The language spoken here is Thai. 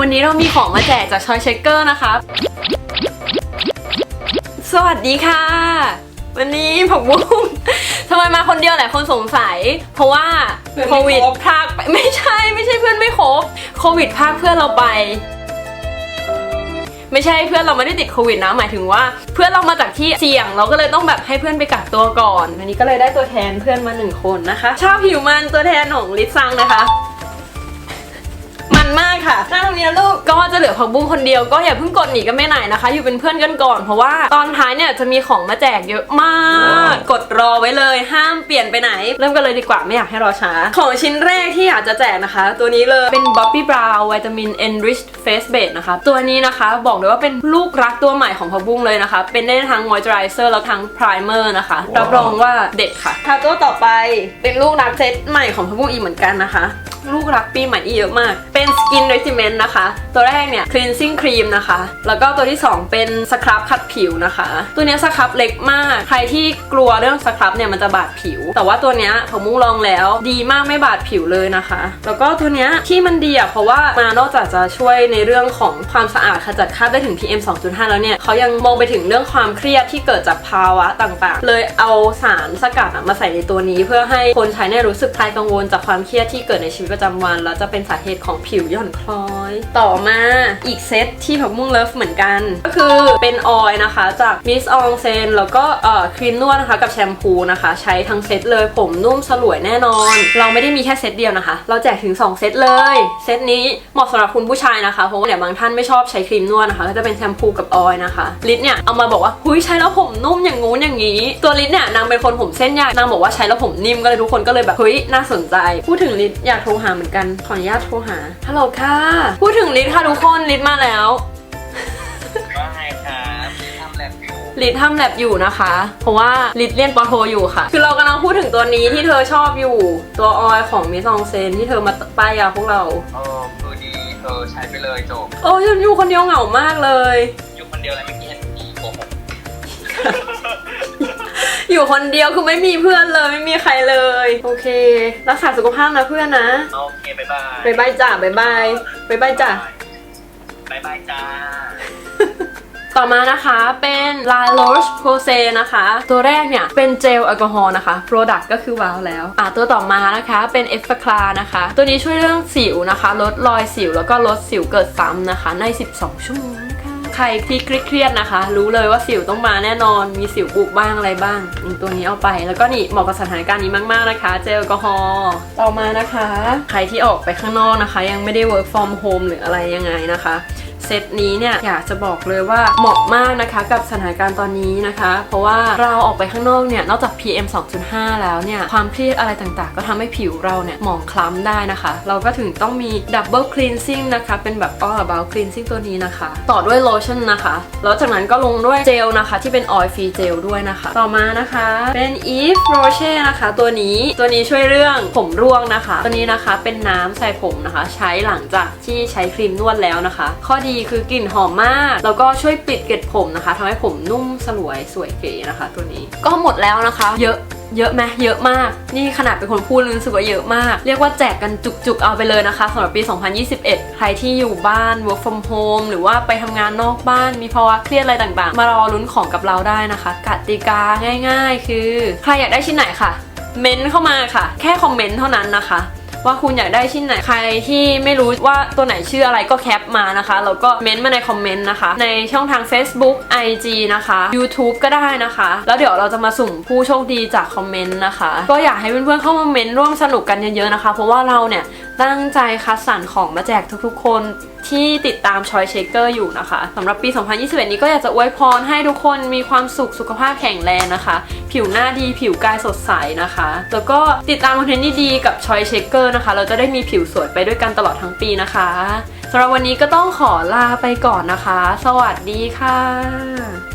วันนี้เรามีของมาแจกจากชอยเชคเกอร์นะคะ สวัสดีค่ะ วันนี้ผักบุ้งทำไมมาคนเดียวหลายคนสงสัย เพราะว่าเพื่อนโคไม่วิดครบพรากไปไม่ใช่ไม่ใช่เพื่อนไม่ครบโควิดพรากเพื่อนเราไป ไม่ใช่เพื่อนเราไม่ได้ติดโควิดนะหมายถึงว่า เพื่อนเรามาจากที่เสี่ยง เราก็เลยต้องแบบให้เพื่อนไปกักตัวก่อนอันนี้ก็เลยได้ตัวแทนเพื่อนมาหนึ่งคนนะคะ ชอบผิวมันตัวแทนของลิซซังนะคะ มันมากค่ะหน้าตรงนี้นะลูก ก็จะเหลือผักบุ้งคนเดียวก็อย่าเพิ่งกดหนีกันไม่ไหนนะคะ อยู่เป็นเพื่อนกันก่อนเพราะว่าตอนท้ายเนี่ยจะมีของมาแจกเยอะมาก กดรอไว้เลยห้ามเปลี่ยนไปไหน เริ่มกันเลยดีกว่าไม่อยากให้รอช้า ของชิ้นแรกที่อยากจะแจกนะคะ ตัวนี้เลยเป็น Bobbi Brown Vitamin Enriched Face Base นะคะ ตัวนี้นะคะบอกเลยว่าเป็นลูกรักตัวใหม่ของผักบุ้งเลยนะคะ เป็นได้ทั้ง Moisturizer แล้วทั้ง Primer นะคะ รับรองว่าเด็ดค่ะค่ะตัวต่อไปเป็นลูกรักเซตใหม่ของผักบุ้งอีกเหมือนกันนะคะ ลูกรักปีใหม่อีเยอะมาก เป็น Skin Regimen นะคะ ตัวแรกเนี่ย Cleansing Cream นะคะ แล้วก็ตัวที่ 2 เป็นสครับขัดผิวนะคะ ตัวนี้สครับเล็กมาก ใครที่กลัวเรื่องสครับเนี่ยมันจะบาดผิว แต่ว่าตัวนี้ผมมุ้งลองแล้ว ดีมากไม่บาดผิวเลยนะคะ แล้วก็ตัวนี้ที่มันดีอะเพราะว่ามานอกจากจะช่วยในเรื่องของความสะอาดขจัดคราบได้ถึง PM 2.5 แล้วเนี่ยเขายังมองไปถึงเรื่องความเครียดที่เกิดจากภาวะต่างๆ เลยเอาสารสกัดมาใส่ในตัวนี้ เพื่อให้คนใช้เนี่ยรู้สึกคลายกังวลจากความเครียดที่เกิดในชีวิตประจำวัน แล้วจะเป็นสาเหตุของผิวหย่อนคล้อย ต่อมาอีกเซตที่ผักมุ้งเลิฟเหมือนกัน ก็คือเป็นออยล์นะคะจากมิสอองเซนแล้วก็เอ่อครีมนวดนะคะกับแชมพูนะคะ ใช้ทั้งเซตเลยผมนุ่มสลวยแน่นอน เราไม่ได้มีแค่เซตเดียวนะคะ เราแจกถึง 2 เซตเลยเซตนี้เหมาะสำหรับคุณผู้ชายนะคะเพราะว่าเดี๋ยวบางท่านไม่ชอบใช้ครีมนวดนะคะก็จะเป็นแชมพูกับออยล์นะคะลิศเนี่ยเอามาบอกว่าหุยใช้แล้วผมนุ่มอย่างงู้นอย่างนี้ ตัวลิศเนี่ยนางเป็นคนผมเส้นใหญ่นางบอกว่าใช้แล้วผมนิ่มก็เลยทุกคนก็เลยแบบเฮ้ยน่าสนใจ พูดถึงลิศอยากโทรหาเหมือนกัน ขออนุญาตโทรหา ฮัลโหลค่ะ พูดถึงลิศค่ะทุกคนลิศมาแล้ว ว่าไงครับทำแลบอยู่ลิดทำแลบอยู่นะคะ เพราะว่าลิดเรียนปอโทอยู่ค่ะ คือเรากำลังพูดถึงตัวนี้ที่เธอชอบอยู่ ตัวออยของมิซองเซนที่เธอมาป้ายยาพวกเรา เออคือดีเออใช้ไปเลยจบโอ้ยฉันอยู่คนเดียวเหงามากเลย อยู่คนเดียวแล้วไม่มีเห็นดีโกหก อยู่คนเดียวคือไม่มีเพื่อนเลยไม่มีใครเลย โอเค รักษาสุขภาพนะเพื่อนนะโอเคบ๊ายบายบายบายจ้าบายบายบายบายจ้าบ๊ายบายจ้าต่อมานะคะเป็น La Roche Posay นะคะ ตัวแรกเนี่ย เป็นเจลแอลกอฮอล์นะคะ Product ก็คือว้าวแล้ว อะตัวต่อมานะคะเป็น e f f a c l a นะคะ ตัวนี้ช่วยเรื่องสิวนะคะ ลดรอยสิวแล้วก็ลดสิวเกิดซ้ำนะคะใน 12 ชั่วโมงนะคะใค รที่เครียดๆนะคะ รู้เลยว่าสิวต้องมาแน่นอน มีสิวบุกบ้างอะไรบ้างตัวนี้เอาไป แล้วก็นี่เหมาะกับสถานการณ์นี้มากๆนะคะ เจลแอลกอฮอล์ต่อมานะคะ ใครที่ออกไปข้างนอกนะคะ ยังไม่ได้ work from home หรืออะไรยังไงนะคะ เซตนี้เนี่ยอยากจะบอกเลยว่าเหมาะมากนะคะกับสถานการณ์ตอนนี้นะคะ เพราะว่าเราออกไปข้างนอกเนี่ยนอกจาก PM 2.5 แล้วเนี่ยความเครียดอะไรต่างๆ ก็ทำให้ผิวเราเนี่ยหมองคล้ำได้นะคะ เราก็ถึงต้องมี Double Cleansing นะคะเป็นแบบ All About Cleansing ตัวนี้นะคะ ต่อด้วยโลชั่นนะคะ แล้วจากนั้นก็ลงด้วยเจลนะคะที่เป็น Oil Free Gel ด้วยนะคะ ต่อมานะคะเป็น Eve Roche นะคะ ตัวนี้ตัวนี้ช่วยเรื่องผมร่วงนะคะ ตัวนี้นะคะเป็นน้ำใส่ผมนะคะ ใช้หลังจากที่ใช้ครีมนวดแล้วนะคะ ข้อดีคือกลิ่นหอมมาก แล้วก็ช่วยปิดเกล็ดผมนะคะทำให้ผมนุ่มสลวยสวยเก๋นะคะ ตัวนี้ก็หมดแล้วนะคะ เยอะเยอะไหมเยอะมาก นี่ขนาดเป็นคนพูดรู้สึกว่าเยอะมาก เรียกว่าแจกกันจุกๆเอาไปเลยนะคะสำหรับปี 2021 ใครที่อยู่บ้าน work from home หรือว่าไปทำงานนอกบ้าน มีภาวะเครียดอะไรต่างๆ มารอลุ้นของกับเราได้นะคะกติกาง่าย ๆ คือ ใครอยากได้ชิ้นไหนค่ะ เม้นเข้ามาค่ะ แค่คอมเมนต์เท่านั้นนะคะ ว่าคุณอยากได้ชิ้นไหนใครที่ไม่รู้ว่าตัวไหนชื่ออะไรก็แคปมานะคะแล้วก็เม้นต์มาในคอมเมนต์นะคะ ในช่องทาง Facebook IG นะคะ YouTube ก็ได้นะคะ แล้วเดี๋ยวเราจะมาสุ่มผู้โชคดีจากคอมเมนต์นะคะ ก็อยากให้เพื่อนๆเข้ามาเม้นต์ร่วมสนุกกันเยอะๆนะคะ เพราะว่าเราเนี่ยตั้งใจคัดสรรของมาแจกทุกๆ คนที่ติดตามชอยเชคเกอร์อยู่นะคะสำหรับปี 2021 นี้ก็อยากจะอวยพรให้ทุกคนมีความสุขสุขภาพแข็งแรงนะคะ ผิวหน้าดีผิวกายสดใสนะคะ แล้วก็ติดตามคอนเทนต์ดีๆกับชอยเชคเกอร์นะคะ เราจะได้มีผิวสวยไปด้วยกันตลอดทั้งปีนะคะสำหรับวันนี้ก็ต้องขอลาไปก่อนนะคะ สวัสดีค่ะ